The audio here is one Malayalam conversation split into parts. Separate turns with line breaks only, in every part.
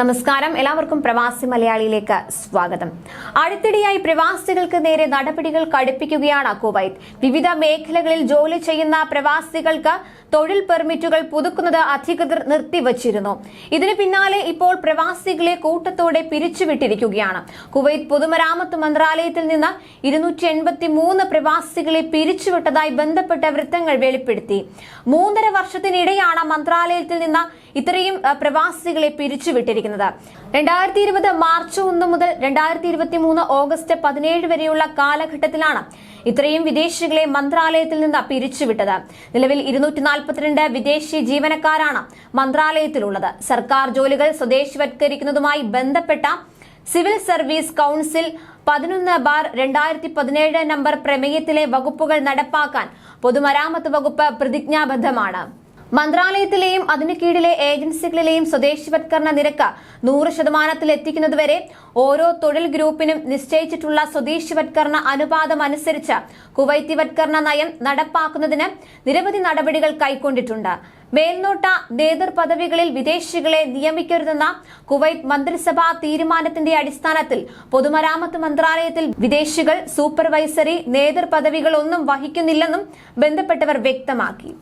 നമസ്കാരം. എല്ലാവർക്കും പ്രവാസി മലയാളിയിലേക്ക് സ്വാഗതം. അടുത്തിടെയായി പ്രവാസികൾക്ക് നേരെ നടപടികൾ കടുപ്പിക്കുകയാണ് കുവൈത്ത്. വിവിധ മേഖലകളിൽ ജോലി ചെയ്യുന്ന പ്രവാസികൾക്ക് തൊഴിൽ പെർമിറ്റുകൾ പുതുക്കുന്നത് അധികൃതർ നിർത്തിവച്ചിരുന്നു. ഇതിന് പിന്നാലെ ഇപ്പോൾ പ്രവാസികളെ കൂട്ടത്തോടെ പിരിച്ചുവിട്ടിരിക്കുകയാണ്. കുവൈത്ത് പൊതുമരാമത്ത് മന്ത്രാലയത്തിൽ നിന്ന് ഇരുന്നൂറ്റി എൺപത്തി മൂന്ന് പ്രവാസികളെ പിരിച്ചുവിട്ടതായി ബന്ധപ്പെട്ട വൃത്തങ്ങൾ വെളിപ്പെടുത്തി. മൂന്നര വർഷത്തിനിടെയാണ് മന്ത്രാലയത്തിൽ നിന്ന് ഇത്രയും പ്രവാസികളെ പിരിച്ചുവിട്ടിരിക്കുന്നത്. രണ്ടായിരത്തി ഇരുപത് മാർച്ച് ഒന്ന് മുതൽ രണ്ടായിരത്തി ഇരുപത്തി മൂന്ന് ഓഗസ്റ്റ് പതിനേഴ് വരെയുള്ള കാലഘട്ടത്തിലാണ് ഇത്രയും വിദേശികളെ മന്ത്രാലയത്തിൽ നിന്ന് പിരിച്ചുവിട്ടത്. നിലവിൽ ഇരുന്നൂറ്റി നാൽപ്പത്തിരണ്ട് വിദേശി ജീവനക്കാരാണ് മന്ത്രാലയത്തിലുള്ളത്. സർക്കാർ ജോലികൾ സ്വദേശിവത്കരിക്കുന്നതുമായി ബന്ധപ്പെട്ട സിവിൽ സർവീസ് കൌൺസിൽ പതിനൊന്ന് ബാർ രണ്ടായിരത്തി പതിനേഴ് നമ്പർ പ്രമേയത്തിലെ വകുപ്പുകൾ നടപ്പാക്കാൻ പൊതുമരാമത്ത് വകുപ്പ് പ്രതിജ്ഞാബദ്ധമാണ്. മന്ത്രാലയത്തിലെയും അതിനു കീഴിലെ ഏജൻസികളിലെയും സ്വദേശിവത്കരണ നിരക്ക് നൂറ് ശതമാനത്തിൽ എത്തിക്കുന്നതുവരെ ഓരോ തൊഴിൽ ഗ്രൂപ്പിനും നിശ്ചയിച്ചിട്ടുള്ള സ്വദേശിവത്കരണ അനുപാതം അനുസരിച്ച് കുവൈത്തിവത്കരണ നയം നടപ്പാക്കുന്നതിന് നിരവധി നടപടികൾ കൈക്കൊണ്ടിട്ടുണ്ട്. മേൽനോട്ട നേതൃ പദവികളിൽ വിദേശികളെ നിയമിക്കരുതെന്ന കുവൈത്ത് മന്ത്രിസഭാ തീരുമാനത്തിന്റെ അടിസ്ഥാനത്തിൽ പൊതുമരാമത്ത് മന്ത്രാലയത്തിൽ വിദേശികൾ സൂപ്പർവൈസറി നേതൃ പദവികളൊന്നും വഹിക്കുന്നില്ലെന്നും ബന്ധപ്പെട്ടവർ വ്യക്തമാക്കി.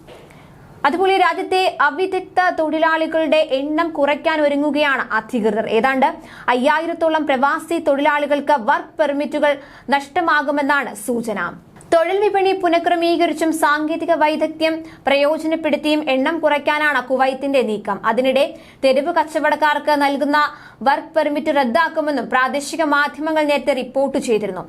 അതുപോലെ രാജ്യത്തെ അവിദഗ്ധ തൊഴിലാളികളുടെ എണ്ണം കുറയ്ക്കാൻ ഒരുങ്ങുകയാണ് അധികൃതർ. ഏതാണ്ട് അയ്യായിരത്തോളം പ്രവാസി തൊഴിലാളികൾക്ക് വർക്ക് പെർമിറ്റുകൾ നഷ്ടമാകുമെന്നാണ് സൂചന. തൊഴിൽ വിപണി പുനഃക്രമീകരിച്ചും സാങ്കേതിക വൈദഗ്ധ്യം പ്രയോജനപ്പെടുത്തിയും എണ്ണം കുറയ്ക്കാനാണ് കുവൈത്തിന്റെ നീക്കം. അതിനിടെ തെരുവ് കച്ചവടക്കാർക്ക് നൽകുന്ന വർക്ക് പെർമിറ്റ് റദ്ദാക്കുമെന്നും പ്രാദേശിക മാധ്യമങ്ങൾ നേരത്തെ റിപ്പോർട്ട് ചെയ്തിരുന്നു.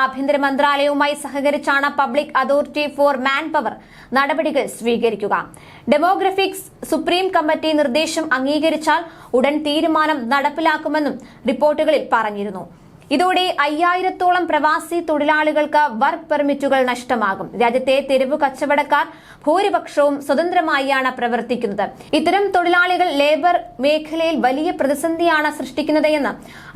ആഭ്യന്തര മന്ത്രാലയവുമായി സഹകരിച്ചാണ് public authority for manpower നടപടികൾ സ്വീകരിക്കുക. ഡെമോഗ്രഫിക്സ് സുപ്രീം കമ്മിറ്റി നിർദ്ദേശം അംഗീകരിച്ചാൽ ഉടൻ തീരുമാനം നടപ്പിലാക്കുമെന്നും റിപ്പോർട്ടുകളിൽ പറഞ്ഞിരുന്നു. ഇതോടെ അയ്യായിരത്തോളം പ്രവാസി തൊഴിലാളികൾക്ക് വർക്ക് പെർമിറ്റുകൾ നഷ്ടമാകും. രാജ്യത്തെ തെരുവു കച്ചവടക്കാർ ഭൂരിപക്ഷവും സ്വതന്ത്രമായാണ് പ്രവർത്തിക്കുന്നത്. ഇത്തരം തൊഴിലാളികൾ ലേബർ മേഖലയിൽ വലിയ പ്രതിസന്ധിയാണ് സൃഷ്ടിക്കുന്നത് എന്ന്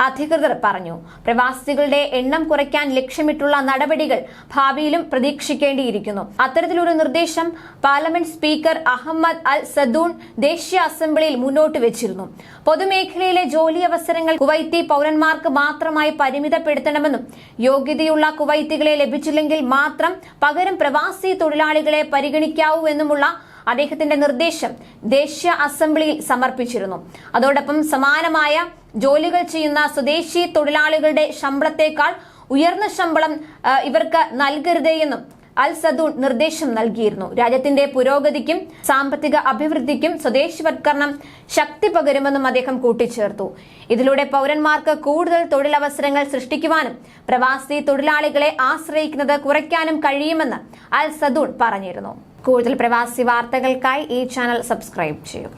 അധികൃതർ പറഞ്ഞു. പ്രവാസികളുടെ എണ്ണം കുറയ്ക്കാൻ ലക്ഷ്യമിട്ടുള്ള നടപടികൾ ഭാവിയിലും പ്രതീക്ഷിക്കേണ്ടിയിരിക്കുന്നു. അത്തരത്തിലൊരു നിർദ്ദേശം parliament speaker Ahmed Al Saadoun ദേശീയ അസംബ്ലിയിൽ മുന്നോട്ട് വെച്ചിരുന്നു. പൊതുമേഖലയിലെ ജോലി അവസരങ്ങൾ കുവൈത്തി പൗരന്മാർക്ക് മാത്രമായി പരിമിതപ്പെടുത്തണമെന്നും യോഗ്യതയുള്ള കുവൈത്തികളെ ലഭിച്ചില്ലെങ്കിൽ മാത്രം പകരം പ്രവാസി തൊഴിലാളികളെ പരിഗണിക്കാവൂ എന്നുമുള്ള അദ്ദേഹത്തിന്റെ നിർദ്ദേശം ദേശീയ അസംബ്ലിയിൽ സമർപ്പിച്ചിരുന്നു. അതോടൊപ്പം സമാനമായ ജോലികൾ ചെയ്യുന്ന സ്വദേശി തൊഴിലാളികളുടെ ശമ്പളത്തേക്കാൾ ഉയർന്ന ശമ്പളം ഇവർക്ക് നൽകരുതേ എന്നും അൽ സദൂൺ നിർദ്ദേശം നൽകിയിരുന്നു. രാജ്യത്തിന്റെ പുരോഗതിക്കും സാമ്പത്തിക അഭിവൃദ്ധിക്കും സ്വദേശിവത്കരണം ശക്തി പകരുമെന്നും അദ്ദേഹം കൂട്ടിച്ചേർത്തു. ഇതിലൂടെ പൗരന്മാർക്ക് കൂടുതൽ തൊഴിലവസരങ്ങൾ സൃഷ്ടിക്കുവാനും പ്രവാസി തൊഴിലാളികളെ ആശ്രയിക്കുന്നത് കുറയ്ക്കാനും കഴിയുമെന്ന് അൽ സദൂൺ പറഞ്ഞിരുന്നു. കൂടുതൽ പ്രവാസി വാർത്തകൾക്കായി ഈ ചാനൽ സബ്സ്ക്രൈബ് ചെയ്യുക.